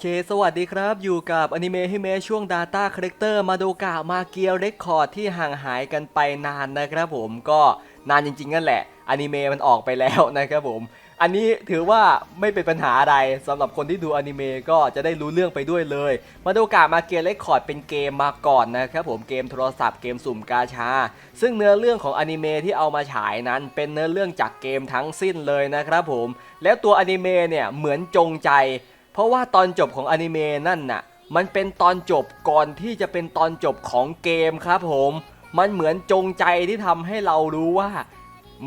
เค สวัสดีครับ อยู่กับอนิเมะฮิเมะช่วง Data Character มาโดกะมาเกียเรคคอร์ดที่ห่างหายกันไปนานนะครับผมก็นานจริงๆนั่นแหละอนิเมะมันออกไปแล้วนะครับผม อันนี้ถือว่าไม่เป็นปัญหาอะไรสำหรับคนที่ดูอนิเมะก็จะได้รู้เรื่องไปด้วยเลย มาโดกะมาเกียเรคคอร์ดเป็นเกมมาก่อนนะครับผมเกมโทรศัพท์เกมสุ่มกาชา ซึ่งเนื้อเรื่องของอนิเมะที่เอามาฉายนั้น เป็นเนื้อเรื่องจากเกมทั้งสิ้นเลยนะครับผม แล้วตัวอนิเมะเนี่ยเหมือนจงใจ เพราะว่าตอนจบของอนิเมะนั่นน่ะ มันเป็นตอนจบก่อนที่จะเป็นตอนจบของเกมครับผม มันเหมือนจงใจที่ทำให้เรารู้ว่า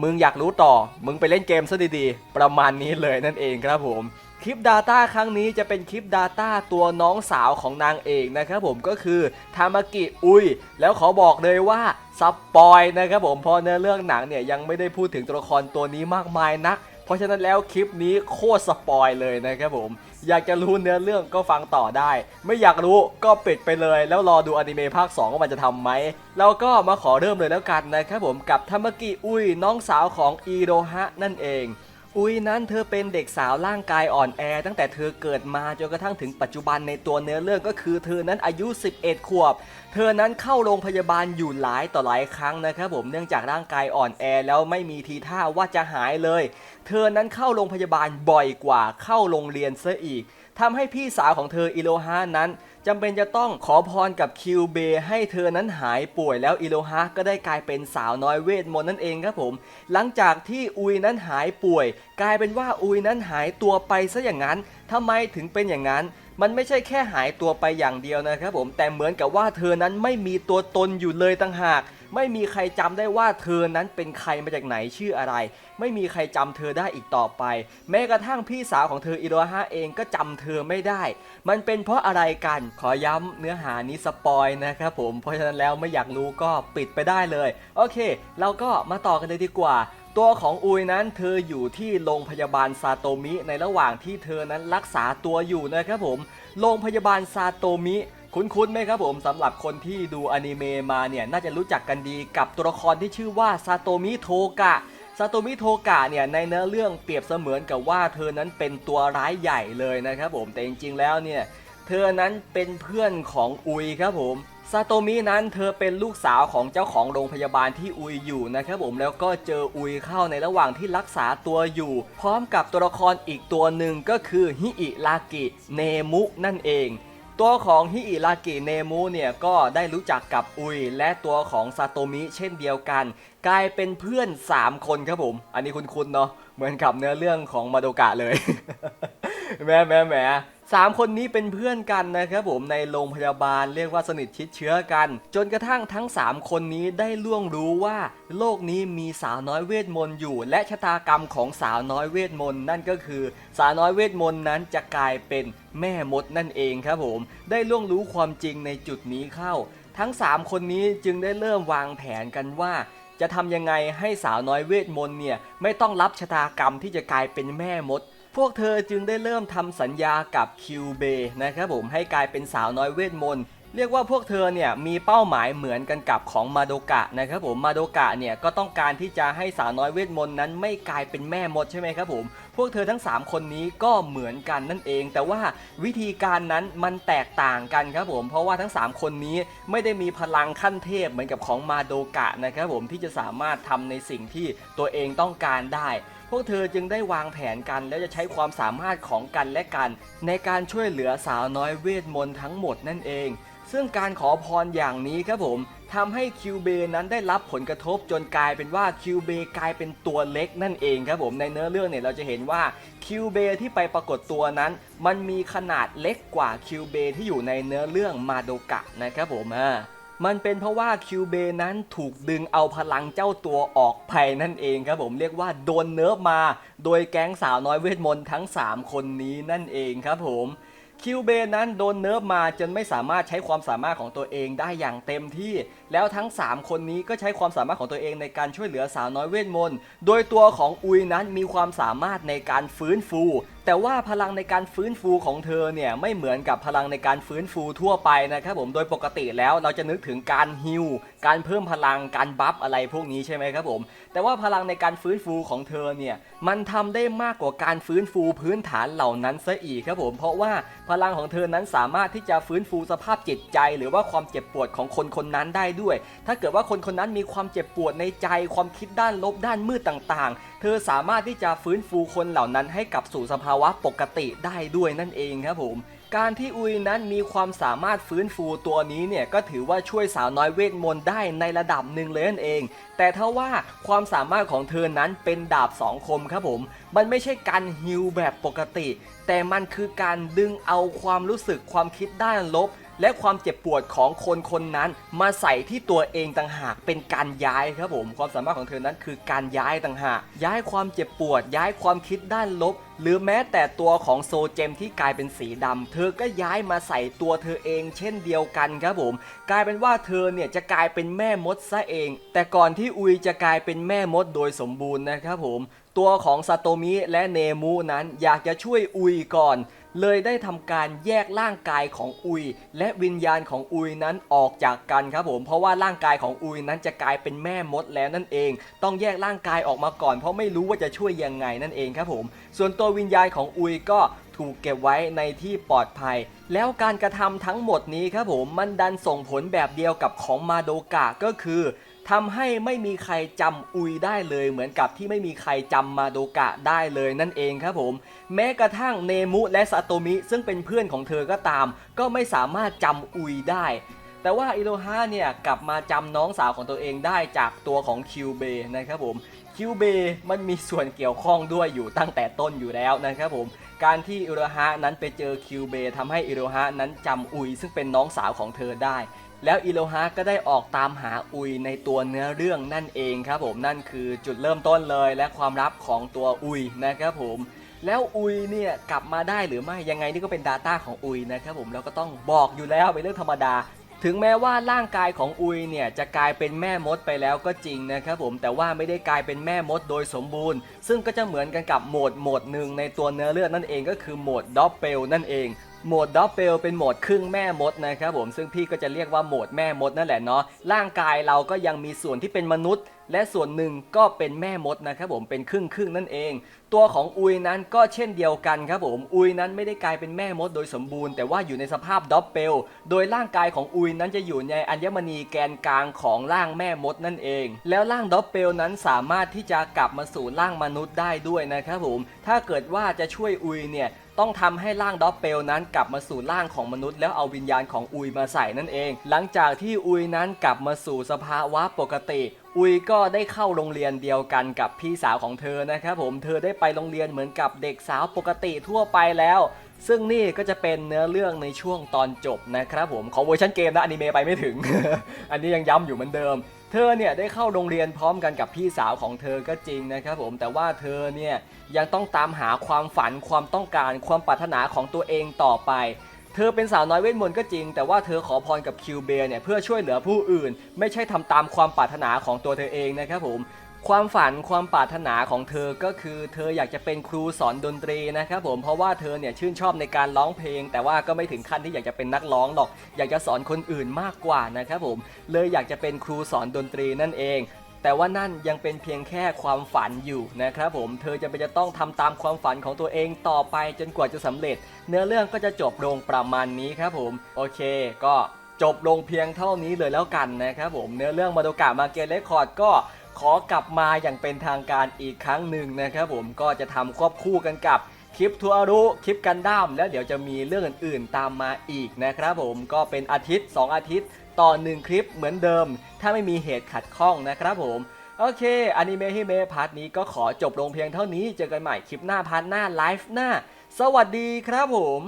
มึงอยากรู้ต่อ มึงไปเล่นเกมซะดีๆ ประมาณนี้เลยนั่นเองครับผมคลิป Data ครั้งนี้จะเป็นคลิป Data ตัวน้องสาวของนางเอกนะครับผมก็คือทามากิอุยแล้วขอบอกเลยว่าซับปอยนะครับผมเพอเนื้อเรื่องหนังเนี่ยยังไม่ได้พูดถึงตัวละครตัวนี้มากมายนัก ราะฉะนั้นแล้วคลิปนี้โคตรสปอยเลยนะครับผม อยากจะรู้เนื้อเรื่องก็ฟังต่อได้ ไม่อยากรู้ก็ปิดไปเลย แล้วรอดูอนิเมะภาค 2 ว่ามันจะทำไหมเราก็มาขอเริ่มเลยแล้วกันนะครับผมกับทามากิอุยน้องสาวของอีโรฮะนั่นเอง อุยนั้นเธอเป็นเด็กสาวร่างกายอ่อนแอ ตั้งแต่เธอเกิดมาจนกระทั่งถึงปัจจุบันในตัวเนื้อเรื่องก็คือเธอนั้นอายุ 11 ขวบ เธอนั้นเข้าโรงพยาบาลอยู่หลายต่อหลายครั้งนะครับผมเนื่องจากร่างกายอ่อนแอแล้วไม่มีทีท่าว่าจะหายเลย เธอนั้นเข้าโรงพยาบาลบ่อยกว่าเข้าโรงเรียนซะอีกทำให้พี่สาวของเธออิโลฮานั้น จำเป็นจะต้องขอพรกับคิวเบให้เธอนั้นหายป่วยแล้วอิโลฮะก็ได้กลายเป็นสาวน้อยเวทมนต์นั่นเองครับผม หลังจากที่อุยนั้นหายป่วย กลายเป็นว่าอุยนั้นหายตัวไปซะอย่างนั้นทำไมถึงเป็นอย่างนั้น มันไม่ใช่แค่หายตัวไปอย่างเดียวนะครับผมแต่เหมือนกับว่าเธอนั้นไม่มีตัวตนอยู่เลยต่างหาก ไม่มีใครจำได้ว่าเธอนั้นเป็นใครมาจากไหนชื่ออะไร ไม่มีใครจำเธอได้อีกต่อไป แม้กระทั่งพี่สาวของเธออิโรฮะเองก็จำเธอไม่ได้ มันเป็นเพราะอะไรกันขอย้ำเนื้อหานี้สปอยนะครับผมเพราะฉะนั้นแล้วไม่อยากรู้ก็ปิดไปได้เลย โอเค เราก็มาต่อกันเลยดีกว่า ตัวของอุยนั้นเธออยู่ที่โรงพยาบาลซาโตมิในระหว่างที่เธอนั้นรักษาตัวอยู่นะครับผม โรงพยาบาลซาโตมิคุ้นๆไหมครับผมสำหรับคนที่ดูอนิเมะมาเนี่ยน่าจะรู้จักกันดีกับตัวละครที่ชื่อว่าซาโตมิโทกะซาโตมิโทกะเนี่ยในเนื้อเรื่องเปรียบเสมือนกับว่าเธอนั้นเป็นตัวร้ายใหญ่เลยนะครับผมแต่จริงๆแล้วเนี่ยเธอนั้นเป็นเพื่อนของอุยครับผม ซาโตมินั้นเธอเป็นลูกสาวของเจ้าของโรงพยาบาลที่อุยอยู่นะครับผมแล้วก็เจออุยเข้าในระหว่างที่รักษาตัวอยู่ พร้อมกับตัวละครอีกตัวหนึ่งก็คือฮิอิรากิเนมุนั่นเอง ตัวของฮิอิรากิเนมุเนี่ยก็ได้รู้จักกับอุย และตัวของซาโตมิเช่นเดียวกัน กลายเป็นเพื่อน 3 คนครับผม อันนี้คุ้นๆเนาะเหมือนกับเนื้อเรื่องของมาโดกะเลยแหม่แหม่แหม่ สามคนนี้เป็นเพื่อนกันนะครับผมในโรงพยาบาลเรียกว่าสนิทชิดเชื้อกัน จนกระทั่งทั้ง 3 คนนี้ได้ล่วงรู้ว่า โลกนี้มีสาวน้อยเวทมนต์อยู่ และชะตากรรมของสาวน้อยเวทมนต์นั่นก็คือ สาวน้อยเวทมนต์นั้นจะกลายเป็นแม่มดนั่นเองครับผมได้ล่วงรู้ความจริงในจุดนี้เข้า ทั้ง 3 คนนี้จึงได้เริ่มวางแผนกันว่าจะทำยังไงให้สาวน้อยเวทมนต์เนี่ยไม่ต้องรับชะตากรรมที่จะกลายเป็นแม่มด พวกเธอจึงได้เริ่มทำสัญญากับคิวเบนะครับผมให้กลายเป็นสาวน้อยเวทมนต์เรียกว่าพวกเธอเนี่ยมีเป้าหมายเหมือนกันกับของมาโดกะนะครับผมมาโดกะเนี่ยก็ต้องการที่จะให้สาวน้อยเวทมนต์นั้นไม่กลายเป็นแม่มดใช่ไหมครับผมพวกเธอทั้ง 3 คนนี้ก็เหมือนกันนั่นเอง แต่ว่าวิธีการนั้นมันแตกต่างกันครับผม เพราะว่าทั้ง 3 คนนี้ไม่ได้มีพลังขั้นเทพเหมือนกับของมาโดกะนะครับผมที่จะสามารถทำในสิ่งที่ตัวเองต้องการได้ พวกเธอจึงได้วางแผนกัน แล้วจะใช้ความสามารถของกันและกัน ในการช่วยเหลือสาวน้อยเวทมนต์ทั้งหมดนั่นเอง ซึ่งการขอพรอย่างนี้ครับผม ทำให้คิวเบนั้นได้รับผลกระทบจนกลายเป็นว่าคิวเบกลายเป็นตัวเล็กนั่นเองครับผมในเนื้อเรื่องเนี่ยเราจะเห็นว่าคิวเบที่ไปปรากฏตัวนั้น มันมีขนาดเล็กกว่าคิวเบที่อยู่ในเนื้อเรื่องมาโดกะนะครับผมอ่ามันเป็นเพราะว่าคิวเบนั้นถูกดึงเอาพลังเจ้าตัวออกไปนั่นเองครับผมเรียกว่าโดนเนิร์ฟมา โดยแก๊งสาวน้อยเวทมนต์ทั้ง 3 คนนี้นั่นเองครับผมคิวเบนั้นโดนเนิร์ฟมาจนไม่สามารถใช้ความสามารถของตัวเองได้อย่างเต็มที่ แล้วทั้ง 3 คนนี้ก็ใช้ความสามารถของตัวเองในการช่วยเหลือสาวน้อยเวทมนต์ โดยตัวของอุยนั้นมีความสามารถในการฟื้นฟู แต่ว่าพลังในการฟื้นฟูของเธอเนี่ยไม่เหมือนกับพลังในการฟื้นฟูทั่วไปนะครับผมโดยปกติแล้วเราจะนึกถึงการฮิลการเพิ่มพลังการบัฟอะไรพวกนี้ใช่ไหมครับผมแต่ว่าพลังในการฟื้นฟูของเธอเนี่ยมันทำได้มากกว่าการฟื้นฟูพื้นฐานเหล่านั้นซะอีกครับผมเพราะว่าพลังของเธอนั้นสามารถที่จะฟื้นฟูสภาพจิตใจ หรือว่าความเจ็บปวดของคนคนนั้นได้ด้วยถ้าเกิดว่าคนคนนั้นมีความเจ็บปวดในใจความคิดด้านลบด้านมืดต่างๆ เธอสามารถที่จะฟื้นฟูคนเหล่านั้นให้กลับสู่สภาวะปกติได้ด้วยนั่นเองครับผมการที่อุยนั้นมีความสามารถฟื้นฟูตัวนี้เนี่ยก็ถือว่าช่วยสาวน้อยเวทมนต์ได้ในระดับหนึ่งเลยนั่นเอง แต่ถ้าว่าความสามารถของเธอนั้นเป็นดาบสองคมครับผม มันไม่ใช่การฮิลแบบปกติ แต่มันคือการดึงเอาความรู้สึกความคิดด้านลบ และความเจ็บปวดของคนคนนั้น มาใส่ที่ตัวเองต่างหากเป็นการย้ายครับผมความสามารถของเธอนั้นคือการย้ายต่างหาก ย้ายความเจ็บปวด ย้ายความคิดด้านลบ หรือแม้แต่ตัวของโซเจมที่กลายเป็นสีดำเธอก็ย้ายมาใส่ตัวเธอเอง เช่นเดียวกันครับผม กลายเป็นว่าเธอเนี่ยจะกลายเป็นแม่มดซะเอง แต่ก่อนที่อุยจะกลายเป็นแม่มดโดยสมบูรณ์นะครับผม ตัวของซาโตมิและเนมูนั้นอยากจะช่วยอุยก่อน เลยได้ทำการแยกร่างกายของอุย และวิญญาณของอุยนั้นออกจากกันครับผมเพราะว่าร่างกายของอุยนั้นจะกลายเป็นแม่มดแล้วนั่นเอง ต้องแยกร่างกายออกมาก่อน เพราะไม่รู้ว่าจะช่วยยังไงนั่นเองครับผม ส่วนตัววิญญาณของอุยก็ถูกเก็บไว้ในที่ปลอดภัย แล้วการกระทำทั้งหมดนี้ครับผมมันดันส่งผลแบบเดียวกับของมาโดกะก็คือ ทำให้ไม่มีใครจำอุยได้เลย เหมือนกับที่ไม่มีใครจำมาโดกะได้เลยนั่นเองครับผม แม้กระทั่งเนมุและซาโตมิซึ่งเป็นเพื่อนของเธอก็ตาม ก็ไม่สามารถจำอุยได้ แต่ว่าอิโรฮาเนี่ยกลับมาจำน้องสาวของตัวเองได้จากตัวของคิวเบนะครับผมคิวเบมันมีส่วนเกี่ยวข้องด้วยอยู่ตั้งแต่ต้นอยู่แล้วนะครับผม การที่อิโรฮะนั้นไปเจอคิวเบทำให้อิโรฮะนั้นจำอุยซึ่งเป็นน้องสาวของเธอได้ แล้วอิโรฮะก็ได้ออกตามหาอุยในตัวเนื้อเรื่องนั่นเองครับผมนั่นคือจุดเริ่มต้นเลยและความลับของตัวอุยนะครับผมแล้วอุยเนี่ยกลับมาได้หรือไม่ยังไงนี่ก็เป็น Data ของอุยนะครับผมแล้วก็ต้องบอกอยู่แล้วเป็นเรื่องธรรมดา ถึงแม้ว่าร่างกายของอุยเนี่ยจะกลายเป็นแม่มดไปแล้วก็จริงนะครับผมแต่ว่าไม่ได้กลายเป็นแม่มดโดยสมบูรณ์ ซึ่งก็จะเหมือนกันกับโหมดโหมดหนึ่งในตัวเนื้อเรื่องนั่นเองก็คือโหมดดอปเปลนั่นเอง โหมดดอปเปลเป็นโหมดครึ่งแม่มดนะครับผมซึ่งพี่ก็จะเรียกว่าโหมดแม่มดนั่นแหละเนาะร่างกายเราก็ยังมีส่วนที่เป็นมนุษย์ และส่วนหนึ่งก็เป็นแม่มดนะครับผมเป็นครึ่งครึ่งนั่นเอง ตัวของอุยนั้นก็เช่นเดียวกันครับผมอุยนั้นไม่ได้กลายเป็นแม่มดโดยสมบูรณ์ แต่ว่าอยู่ในสภาพดอปเปลโดยร่างกายของอุยนั้นจะอยู่ในอัญมณีแกนกลางของร่างแม่มดนั่นเอง แล้วร่างดอปเปลนั้นสามารถที่จะกลับมาสู่ร่างมนุษย์ได้ด้วยนะครับผมถ้าเกิดว่าจะช่วยอุยเนี่ย ต้องทำให้ร่างดอปเปลนั้นกลับมาสู่ร่างของมนุษย์ แล้วเอาวิญญาณของอุยมาใส่นั่นเอง หลังจากที่อุยนั้นกลับมาสู่สภาวะปกติอุยก็ได้เข้าโรงเรียนเดียวกันกับพี่สาวของเธอนะครับผมเธอได้ไปโรงเรียนเหมือนกับเด็กสาวปกติทั่วไปแล้ว ซึ่งนี่ก็จะเป็นเนื้อเรื่องในช่วงตอนจบนะครับผมของเวอร์ชันเกมนะอนิเมะไปไม่ถึง อันนี้ยังย้ำอยู่เหมือนเดิม เธอเนี่ยได้เข้าโรงเรียนพร้อมกันกับพี่สาวของเธอก็จริงนะครับผมแต่ว่าเธอเนี่ยยังต้องตามหาความฝันความต้องการความปรารถนาของตัวเองต่อไป เธอเป็นสาวน้อยเวทมนต์ก็จริง แต่ว่าเธอขอพรกับคิวเบเนี่ยเพื่อช่วยเหลือผู้อื่น ไม่ใช่ทำตามความปรารถนาของตัวเธอเองนะครับผม ความฝันความปรารถนาของเธอก็คือ เธออยากจะเป็นครูสอนดนตรีนะครับผมเพราะว่าเธอเนี่ยชื่นชอบในการร้องเพลง แต่ว่าก็ไม่ถึงขั้นที่อยากจะเป็นนักร้องหรอก อยากจะสอนคนอื่นมากกว่านะครับผมเลยอยากจะเป็นครูสอนดนตรีนั่นเองแต่ว่านั่นยังเป็นเพียงแค่ความฝันอยู่นะครับผม เธอจะเป็นจะต้องทำตามความฝันของตัวเองต่อไปจนกว่าจะสำเร็จ เนื้อเรื่องก็จะจบลงประมาณนี้ครับผม โอเค ก็จบลงเพียงเท่านี้เลยแล้วกันนะครับผม เนื้อเรื่องมาโดกะมาเกเลคอร์ดก็ ขอกลับมาอย่างเป็นทางการอีกครั้งหนึ่งนะครับผมก็จะทำควบคู่กันกับคลิปทัวรุคลิปกันด้ามแล้วเดี๋ยวจะมีเรื่องอื่นๆตามมาอีกนะครับผมก็เป็นอาทิตย์ 2 อาทิตย์ ต่อ 1 คลิปเหมือนเดิม ถ้าไม่มีเหตุขัดข้องนะครับผม โอเคอนิเมะฮิเมะพาร์ทนี้ก็ขอจบลงเพียงเท่านี้เจอกันใหม่คลิปหน้าพาร์ทหน้าไลฟ์หน้า สวัสดีครับผม